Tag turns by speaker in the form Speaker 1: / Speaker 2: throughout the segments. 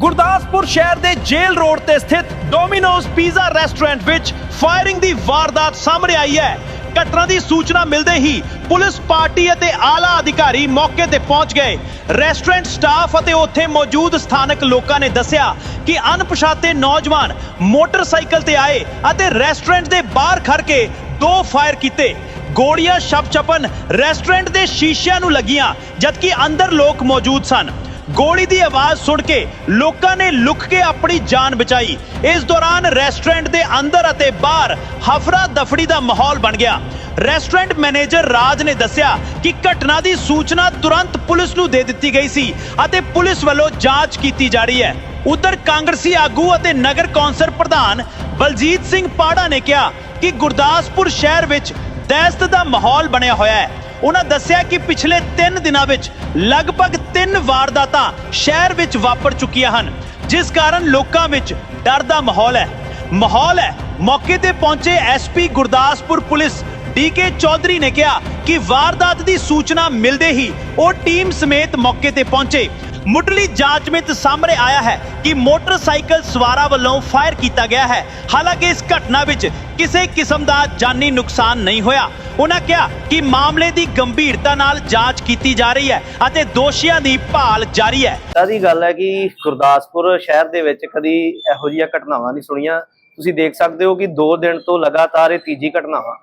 Speaker 1: ਗੁਰਦਾਸਪੁਰ ਸ਼ਹਿਰ ਦੇ jail road ਤੇ ਸਥਿਤ ਡੋਮਿਨੋਜ਼ ਪੀਜ਼ਾ ਰੈਸਟੋਰੈਂਟ ਵਿੱਚ ਫਾਇਰਿੰਗ ਦੀ ਵਾਰਦਾਤ ਸਾਹਮਣੇ ਆਈ ਹੈ। ਘਟਨਾ ਦੀ ਸੂਚਨਾ ਮਿਲਦੇ ਹੀ ਪੁਲਿਸ ਪਾਰਟੀ ਅਤੇ ਆਲਾ ਅਧਿਕਾਰੀ ਮੌਕੇ ਤੇ ਪਹੁੰਚ ਗਏ। ਰੈਸਟੋਰੈਂਟ ਸਟਾਫ ਅਤੇ ਉੱਥੇ ਮੌਜੂਦ ਸਥਾਨਕ ਲੋਕਾਂ ਨੇ ਦੱਸਿਆ ਕਿ ਅਣਪਛਾਤੇ ਨੌਜਵਾਨ ਮੋਟਰਸਾਈਕਲ ਤੇ ਆਏ ਅਤੇ ਰੈਸਟੋਰੈਂਟ ਦੇ ਬਾਹਰ ਖੜ ਕੇ ਦੋ ਫਾਇਰ ਕੀਤੇ। ਗੋਲੀਆਂ ਛਪ-ਛਪਨ ਰੈਸਟੋਰੈਂਟ ਦੇ ਸ਼ੀਸ਼ਿਆਂ ਨੂੰ ਲੱਗੀਆਂ, ਜਦਕਿ ਅੰਦਰ ਲੋਕ ਮੌਜੂਦ ਸਨ। ਗੋਲੀ ਦੀ ਆਵਾਜ਼ ਸੁਣ ਕੇ ਲੋਕਾਂ ਨੇ ਲੁਕ ਕੇ ਆਪਣੀ ਜਾਨ ਬਚਾਈ। ਇਸ ਦੌਰਾਨ ਰੈਸਟੋਰੈਂਟ ਦੇ ਅੰਦਰ ਅਤੇ ਬਾਹਰ ਹਫਰਾ ਦਫੜੀ ਦਾ ਮਾਹੌਲ ਬਣ ਗਿਆ। ਰੈਸਟੋਰੈਂਟ ਮੈਨੇਜਰ ਰਾਜ ਨੇ ਦੱਸਿਆ ਕਿ ਘਟਨਾ ਦੀ ਸੂਚਨਾ ਤੁਰੰਤ ਪੁਲਿਸ ਨੂੰ ਦੇ ਦਿੱਤੀ ਗਈ ਸੀ ਅਤੇ ਪੁਲਿਸ ਵੱਲੋਂ ਜਾਂਚ ਕੀਤੀ ਜਾ ਰਹੀ ਹੈ। ਉਧਰ ਕਾਂਗਰਸੀ ਆਗੂ ਅਤੇ ਨਗਰ ਕੌਂਸਲ ਪ੍ਰਧਾਨ ਬਲਜੀਤ ਸਿੰਘ ਪਾੜਾ ਨੇ ਕਿਹਾ ਕਿ ਗੁਰਦਾਸਪੁਰ ਸ਼ਹਿਰ ਵਿੱਚ ਦਹਿਸ਼ਤ ਦਾ ਮਾਹੌਲ ਬਣਿਆ ਹੋਇਆ ਹੈ। ਉਹਨਾਂ ਦੱਸਿਆ ਕਿ ਪਿਛਲੇ 3 ਦਿਨਾਂ ਵਿੱਚ ਲਗਭਗ 3 ਵਾਰਦਾਤਾਂ ਸ਼ਹਿਰ ਵਿੱਚ ਵਾਪਰ ਚੁੱਕੀਆਂ ਹਨ, ਜਿਸ ਕਾਰਨ ਲੋਕਾਂ ਵਿੱਚ ਡਰ ਦਾ ਮਾਹੌਲ ਹੈ। ਮਾਹੌਲ ਹੈ, ਮੌਕੇ ਤੇ ਪਹੁੰਚੇ SP Gurdaspur police DK Chaudhary ਨੇ ਕਿਹਾ ਕਿ ਵਾਰਦਾਤ ਦੀ ਸੂਚਨਾ ਮਿਲਦੇ ਹੀ ਉਹ ਟੀਮ ਸਮੇਤ ਮੌਕੇ ਤੇ ਪਹੁੰਚੇ। ਮੁੱਢਲੀ ਜਾਂਚ ਵਿੱਚ ਸਾਹਮਣੇ ਆਇਆ ਹੈ ਕਿ ਮੋਟਰਸਾਈਕਲ ਸਵਾਰਾਂ ਵੱਲੋਂ ਫਾਇਰ ਕੀਤਾ ਗਿਆ ਹੈ। ਹਾਲਾਂਕਿ ਇਸ ਘਟਨਾ ਵਿੱਚ ਕਿਸੇ ਕਿਸਮ ਦਾ ਜਾਨੀ ਨੁਕਸਾਨ ਨਹੀਂ ਹੋਇਆ। ਉਹਨਾਂ ਕਿਹਾ ਕਿ ਮਾਮਲੇ ਦੀ ਗੰਭੀਰਤਾ ਨਾਲ ਜਾਂਚ ਕੀਤੀ ਜਾ ਰਹੀ ਹੈ ਅਤੇ ਦੋਸ਼ੀਆਂ ਦੀ ਭਾਲ ਜਾਰੀ ਹੈ।
Speaker 2: ਦੀ ਗੱਲ ਹੈ ਕਿ ਗੁਰਦਾਸਪੁਰ ਸ਼ਹਿਰ ਦੇ ਵਿੱਚ ਕਦੀ ਇਹੋ ਜਿਹੀਆਂ ਘਟਨਾਵਾਂ ਨਹੀਂ ਸੁਣੀਆਂ। ਤੁਸੀਂ ਦੇਖ ਸਕਦੇ ਹੋ ਕਿ 2 ਦਿਨ ਤੋਂ ਲਗਾਤਾਰ ਇਹ ਤੀਜੀ ਘਟਨਾਵਾਂ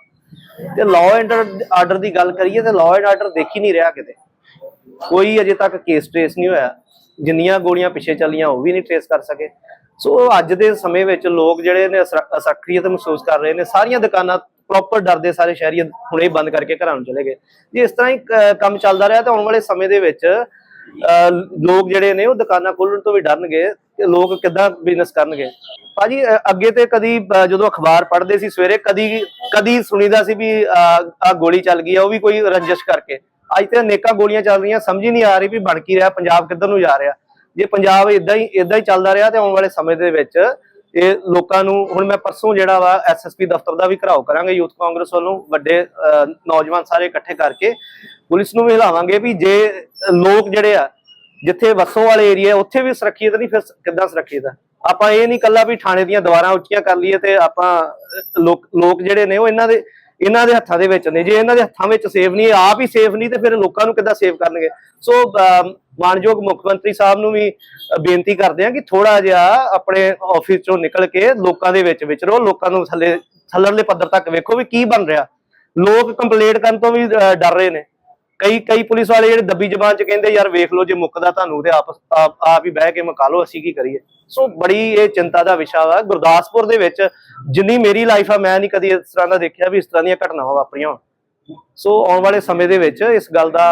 Speaker 2: ਤੇ ਲਾਅ ਐਂਡ ਆਰਡਰ ਦੀ ਗੱਲ ਕਰੀਏ ਤੇ ਲਾਅ ਐਂਡ ਆਰਡਰ ਦੇਖ ਹੀ ਨਹੀਂ ਰਿਹਾ ਕਿਤੇ। ਕੋਈ ਅਜੇ ਤੱਕ ਕੇਸ ਟ੍ਰੇਸ ਨਹੀਂ ਹੋਇਆ। ਜਿੰਨੀਆਂ ਗੋਲੀਆਂ ਪਿੱਛੇ ਚੱਲੀਆਂ, ਉਹ ਵੀ ਨਹੀਂ ਟ੍ਰੇਸ ਕਰ ਸਕੇ। ਸੋ ਅੱਜ ਦੇ ਸਮੇਂ ਵਿੱਚ ਲੋਕ ਜਿਹੜੇ ਨੇ ਅਸਕਰੀਅਤ ਮਹਿਸੂਸ ਕਰ ਰਹੇ ਨੇ। ਸਾਰੀਆਂ ਦੁਕਾਨਾਂ ਪ੍ਰੋਪਰ ਡਰਦੇ ਸਾਰੇ ਸ਼ਹਿਰੀ ਹੁਣੇ ਬੰਦ ਕਰਕੇ ਘਰਾਂ ਨੂੰ ਚਲੇ ਗਏ। ਜੇ ਇਸ ਤਰ੍ਹਾਂ ਹੀ ਕੰਮ ਚੱਲਦਾ ਰਿਹਾ, ਤਾਂ ਆਉਣ ਵਾਲੇ ਸਮੇਂ ਦੇ ਵਿੱਚ ਲੋਕ ਜਿਹੜੇ ਨੇ ਉਹ ਦੁਕਾਨਾਂ ਖੋਲਣ ਤੋਂ ਵੀ ਡਰਨਗੇ ਤੇ ਲੋਕ ਕਿੱਦਾਂ ਬਿਜ਼ਨਸ ਕਰਨਗੇ। ਭਾਜੀ ਅੱਗੇ ਤੇ ਕਦੀ ਜਦੋਂ ਅਖਬਾਰ ਪੜ੍ਹਦੇ ਸੀ ਸਵੇਰੇ, ਕਦੀ ਕਦੀ ਸੁਣੀਦਾ ਸੀ ਵੀ ਆ ਗੋਲੀ ਚੱਲ ਗਈ ਆ, ਉਹ ਵੀ ਕੋਈ ਰੰਜਿਸ਼ ਕਰਕੇ। ਅੱਜ ਤੇ ਅਨੇਕਾਂ ਗੋਲੀਆਂ ਚੱਲ ਰਹੀਆਂ, ਸਮਝ ਹੀ ਨਹੀਂ ਆ ਰਹੀ ਵੀ ਬਣ ਕੀ ਰਿਹਾ, ਪੰਜਾਬ ਕਿੱਧਰ ਨੂੰ ਜਾ ਰਿਹਾ। ਜੇ ਪੰਜਾਬ ਇਦਾਂ ਹੀ ਇਦਾਂ ਹੀ ਚੱਲਦਾ ਰਿਹਾ ਤੇ ਆਉਣ ਵਾਲੇ ਸਮੇਂ ਦੇ ਵਿੱਚ ਇਹ ਲੋਕਾਂ ਨੂੰ, ਹੁਣ ਮੈਂ ਪਰਸੋਂ ਜਿਹੜਾ ਵਾ ਐਸਐਸਪੀ ਦਫ਼ਤਰ ਦਾ ਵੀ ਘਰਾਓ ਕਰਾਂਗੇ, ਯੂਥ ਕਾਂਗਰਸ ਵੱਲੋਂ ਵੱਡੇ ਨੌਜਵਾਨ ਸਾਰੇ ਇਕੱਠੇ ਕਰਕੇ, ਪੁਲਿਸ ਨੂੰ ਵੀ ਹਿਲਾਵਾਂਗੇ ਵੀ ਜੇ ਲੋਕ ਜਿਹੜੇ ਆ, ਜਿੱਥੇ ਵਸੋਂ ਵਾਲੇ ਏਰੀਆ, ਉੱਥੇ ਵੀ ਸੁਰੱਖਿਅਤ ਨਹੀਂ, ਫਿਰ ਕਿੱਦਾਂ ਸੁਰੱਖਿਅਤ ਆ? ਆਪਾਂ ਇਹ ਨਹੀਂ ਕੱਲਾ ਵੀ ਥਾਣੇ ਦੀਆਂ ਦੀਵਾਰਾਂ ਉੱਚੀਆਂ ਕਰ ਲਈਏ ਤੇ ਆਪਾਂ ਲੋਕ ਲੋਕ ਜਿਹੜੇ ਨੇ ਉਹ ਇਹਨਾਂ ਦੇ ਇਹਨਾਂ ਦੇ ਹੱਥਾਂ ਦੇ ਵਿੱਚ ਨੇ। ਜੇ ਇਹਨਾਂ ਦੇ ਹੱਥਾਂ ਵਿੱਚ ਸੇਫ ਨਹੀਂ ਆਪ ਹੀ ਸੇਫ ਨਹੀਂ, ਤੇ ਫਿਰ ਲੋਕਾਂ ਨੂੰ ਕਿੱਦਾਂ ਸੇਫ ਕਰਨਗੇ? ਸੋ ਮਾਨਯੋਗ ਮੁੱਖ ਮੰਤਰੀ ਸਾਹਿਬ ਨੂੰ ਵੀ ਬੇਨਤੀ ਕਰਦੇ ਆ ਕਿ ਥੋੜਾ ਜਿਹਾ ਆਪਣੇ ਆਫਿਸ ਚੋਂ ਨਿਕਲ ਕੇ ਲੋਕਾਂ ਦੇ ਵਿੱਚ ਵਿਚਰੋ ਲੋਕਾਂ ਨੂੰ ਥੱਲੇ, ਥੱਲੜਲੇ ਪੱਧਰ ਤੱਕ ਵੇਖੋ ਵੀ ਕੀ ਬਣ ਰਿਹਾ। ਲੋਕ ਕੰਪਲੇਂਟ ਕਰਨ ਤੋਂ ਵੀ ਡਰ ਰਹੇ ਨੇ। ਕਈ ਕਈ ਪੁਲਿਸ ਵਾਲੇ ਜਿਹੜੇ ਦੱਬੀ ਜ਼ਬਾਨ ਚ ਕਹਿੰਦੇ, ਯਾਰ ਵੇਖ ਲਓ, ਜੇ ਮੁੱਕਦਾ ਤੁਹਾਨੂੰ ਤੇ ਆਪ ਆਪ ਹੀ ਬਹਿ ਕੇ ਮੁਕਾ ਲਓ, ਅਸੀਂ ਕੀ ਕਰੀਏ? ਸੋ ਬੜੀ ਇਹ ਚਿੰਤਾ ਦਾ ਵਿਸ਼ਾ ਵਾ। ਗੁਰਦਾਸਪੁਰ ਦੇ ਵਿੱਚ ਜਿੰਨੀ ਮੇਰੀ ਲਾਈਫ ਆ, ਮੈਂ ਨਹੀਂ ਕਦੀ ਇਸ ਤਰ੍ਹਾਂ ਦਾ ਦੇਖਿਆ ਵੀ ਇਸ ਤਰ੍ਹਾਂ ਦੀਆਂ ਘਟਨਾਵਾਂ ਵਾਪਰੀਆਂ ਸੋ ਆਉਣ ਵਾਲੇ ਸਮੇਂ ਦੇ ਵਿੱਚ ਇਸ ਗੱਲ ਦਾ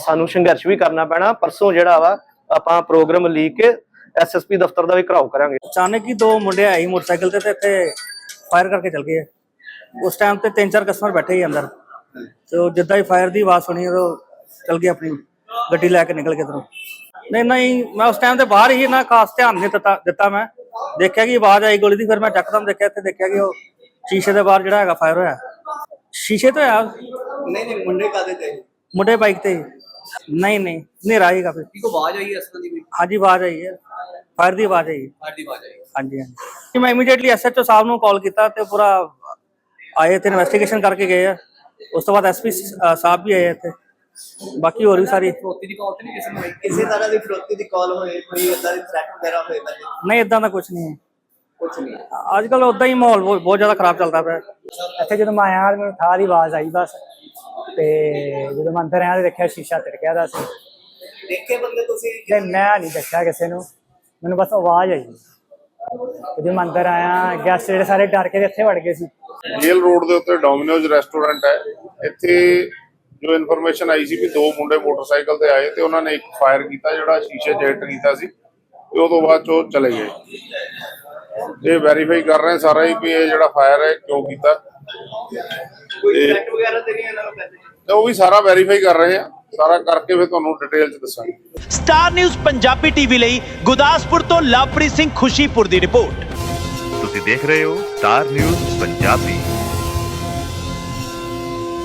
Speaker 2: ਸਾਨੂੰ ਸੰਘਰਸ਼ ਵੀ ਕਰਨਾ ਪੈਣਾ। ਪਰਸੋਂ ਜਿਹੜਾ ਵਾ, ਆਪਾਂ ਪ੍ਰੋਗਰਾਮ ਲੀਕ ਕੇ ਐਸਐਸਪੀ ਦਫ਼ਤਰ ਦਾ ਵੀ ਘਰਾਓ ਕਰਾਂਗੇ।
Speaker 3: ਅਚਾਨਕ ਹੀ ਦੋ ਮੁੰਡੇ ਆਏ ਮੋਟਰਸਾਈਕਲ ਤੇ ਤੇ ਇੱਥੇ ਫਾਇਰ ਕਰਕੇ ਚਲ ਗਏ। ਉਸ ਟਾਈਮ ਤੇ ਤਿੰਨ ਚਾਰ ਕਸਟਮਰ ਬੈਠੇ ਸੀ ਅੰਦਰ। ਤੇ ਉਹ ਜਿੱਦਾਂ ਹੀ ਫਾਇਰ ਦੀ ਆਵਾਜ਼ ਸੁਣੀ ਉਹ ਚਲ ਗਏ ਆਪਣੀ ਗੱਡੀ ਲੈ ਕੇ ਨਿਕਲ ਗਏ ਇੱਧਰੋਂ। ਨਹੀਂ ਨਹੀਂ ਮੈਂ ਉਸ ਟਾਈਮ ਤੇ ਬਾਹਰ ਹੀ ਨਾ ਖਾਸ ਧਿਆਨ ਨਹੀਂ ਦਿੱਤਾ ਦਿੱਤਾ ਮੈਂ। ਦੇਖਿਆ ਕਿ ਆਵਾਜ਼ ਆਈ ਗੋਲੀ ਦੀ ਫਿਰ ਮੈਂ ਚੱਕਦਮ ਦੇਖਿਆ ਇੱਥੇ ਦੇਖਿਆ ਕਿ ਉਹ ਸ਼ੀਸ਼ੇ ਦੇ ਬਾਹਰ ਜਿਹੜਾ ਹੈਗਾ ਫਾਇਰ ਹੋਇਆ। ਸ਼ੀਸ਼ੇ ਤੋਂ ਹੋਇਆ?
Speaker 4: ਨਹੀਂ ਨਹੀਂ ਮੁੰਡੇ ਕਾਦੇ ਤੇ?
Speaker 3: ਮੁੰਡੇ ਬਾਈਕ ਤੇ। ਨਹੀਂ ਨਹੀਂ ਹਨੇਰਾ ਹੀ ਕਾਫੀ
Speaker 4: ਕੀ ਕੋ ਆਵਾਜ਼ ਆਈ ਇਸ ਤਰ੍ਹਾਂ ਦੀ?
Speaker 3: ਹਾਂਜੀ ਆਵਾਜ਼ ਆਈ ਹੈ। ਫਾਇਰ ਦੀ ਆਵਾਜ਼ ਆਈ। ਹੈ
Speaker 4: ਸਾਡੀ ਆਵਾਜ਼ ਆਈ।
Speaker 3: ਹਾਂਜੀ ਹਾਂਜੀ। ਮੈਂ ਇਮੀਡੀਏਟਲੀ ਐਸਐਚਓ ਸਾਹਿਬ ਨੂੰ ਕਾਲ ਕੀਤਾ ਤੇ ਪੂਰਾ ਆਏ ਤੇ ਇਨਵੈਸਟੀਗੇਸ਼ਨ ਕਰਕੇ ਗਏ ਆ। ਉਸ ਤੋਂ ਬਾਅਦ ਐਸਪੀ ਸਾਹਿਬ ਵੀ ਆਏ ਇੱਥੇ। ਬਾਕੀ ਹੋਰ ਵੀ ਸਾਰੀ
Speaker 4: ਫਰੋਤੀ ਦੀ ਕਾਲ ਤੇ ਨਹੀਂ ਕਿਸੇ ਨੂੰ ਆਈ? ਕਿਸੇ ਤਰ੍ਹਾਂ ਦੀ ਫਰੋਤੀ ਦੀ ਕਾਲ ਹੋਏ ਕੋਈ ਇਦਾਂ ਦੀ ਥ੍ਰੈਟ ਵਗੈਰਾ ਹੋਏ ਤਾਂ
Speaker 3: ਨਹੀਂ? ਇਦਾਂ ਦਾ ਕੁਝ ਨਹੀਂ ਹੈ।
Speaker 4: ਕੁਝ ਨਹੀਂ।
Speaker 3: ਅੱਜ ਕੱਲ ਉਦਾਂ ਹੀ ਮਾਹੌਲ ਬਹੁਤ ਜ਼ਿਆਦਾ ਖਰਾਬ ਚੱਲਦਾ ਪਿਆ।
Speaker 5: ਇੱਥੇ ਜਦੋਂ ਮੈਂ ਆਇਆ ਮੈਨੂੰ ਠਾਹ ਦੀ ਆਵਾਜ਼ ਆਈ ਬਸ। ਤੇ ਜਦੋਂ ਮੈਂ ਅੰਦਰ ਆਇਆ ਤੇ ਦੇਖਿਆ ਸ਼ੀਸ਼ਾ ਤਿੜਕਿਆ ਦਾ ਸੀ।
Speaker 4: ਦੇਖੇ ਬੰਦੇ ਤੁਸੀਂ?
Speaker 5: ਮੈਂ ਨਹੀਂ ਦੇਖਿਆ ਕਿਸੇ ਨੂੰ। ਮੈਨੂੰ ਬਸ ਆਵਾਜ਼ ਆਈ। ਜਦੋਂ ਮੈਂ ਅੰਦਰ ਆਇਆ ਗੈਸਟ ਜਿਹੜੇ ਸਾਰੇ ਡਰ ਕੇ ਇੱਥੇ ਵੜ ਗਏ ਸੀ।
Speaker 6: ਜੇਲ ਰੋਡ ਦੇ ਉੱਤੇ ਡੋਮਿਨੋਜ਼ ਰੈਸਟੋਰੈਂਟ ਹੈ। ਇੱਥੇ ਜੋ ਇਨਫੋਰਮੇਸ਼ਨ ਆਈ ਸੀ ਵੀ ਦੋ ਮੁੰਡੇ ਮੋਟਰਸਾਈਕਲ ਤੇ ਆਏ ਤੇ ਉਹਨਾਂ ਨੇ ਇੱਕ ਫਾਇਰ ਕੀਤਾ ਜਿਹੜਾ ਸ਼ੀਸ਼ੇ 'ਚ ਹਿੱਟ ਕੀਤਾ ਸੀ ਤੇ ਉਹ ਤੋਂ ਬਾਅਦ 'ਚ ਚਲੇ ਗਏ। ਇਹ ਵੈਰੀਫਾਈ ਕਰ ਰਹੇ ਸਾਰਾ ਹੀ ਵੀ ਇਹ ਜਿਹੜਾ ਫਾਇਰ ਹੈ, ਕਿਉਂ ਕੀਤਾ।
Speaker 4: ਕੋਈ ਵਗੈਰਾ ਤੇ ਨਹੀਂ ਇਹਨਾਂ ਨੂੰ
Speaker 6: ਉਹ ਵੀ ਸਾਰਾ ਵੈਰੀਫਾਈ ਕਰ ਰਹੇ ਆ। ਸਾਰਾ ਕਰਕੇ ਫਿਰ ਤੁਹਾਨੂੰ ਡਿਟੇਲ 'ਚ ਦੱਸਾਂਗੇ।
Speaker 1: ਸਟਾਰ ਨਿਊਜ਼ ਪੰਜਾਬੀ ਟੀਵੀ ਲਈ ਗੁਰਦਾਸਪੁਰ ਤੋਂ ਲਵਪ੍ਰੀਤ ਸਿੰਘ ਖੁਸ਼ੀਪੁਰ ਦੀ ਰਿਪੋਰਟ।
Speaker 7: ਤੁਸੀਂ ਦੇਖ ਰਹੇ ਹੋ ਸਟਾਰ ਨਿਊਜ਼ ਪੰਜਾਬੀ।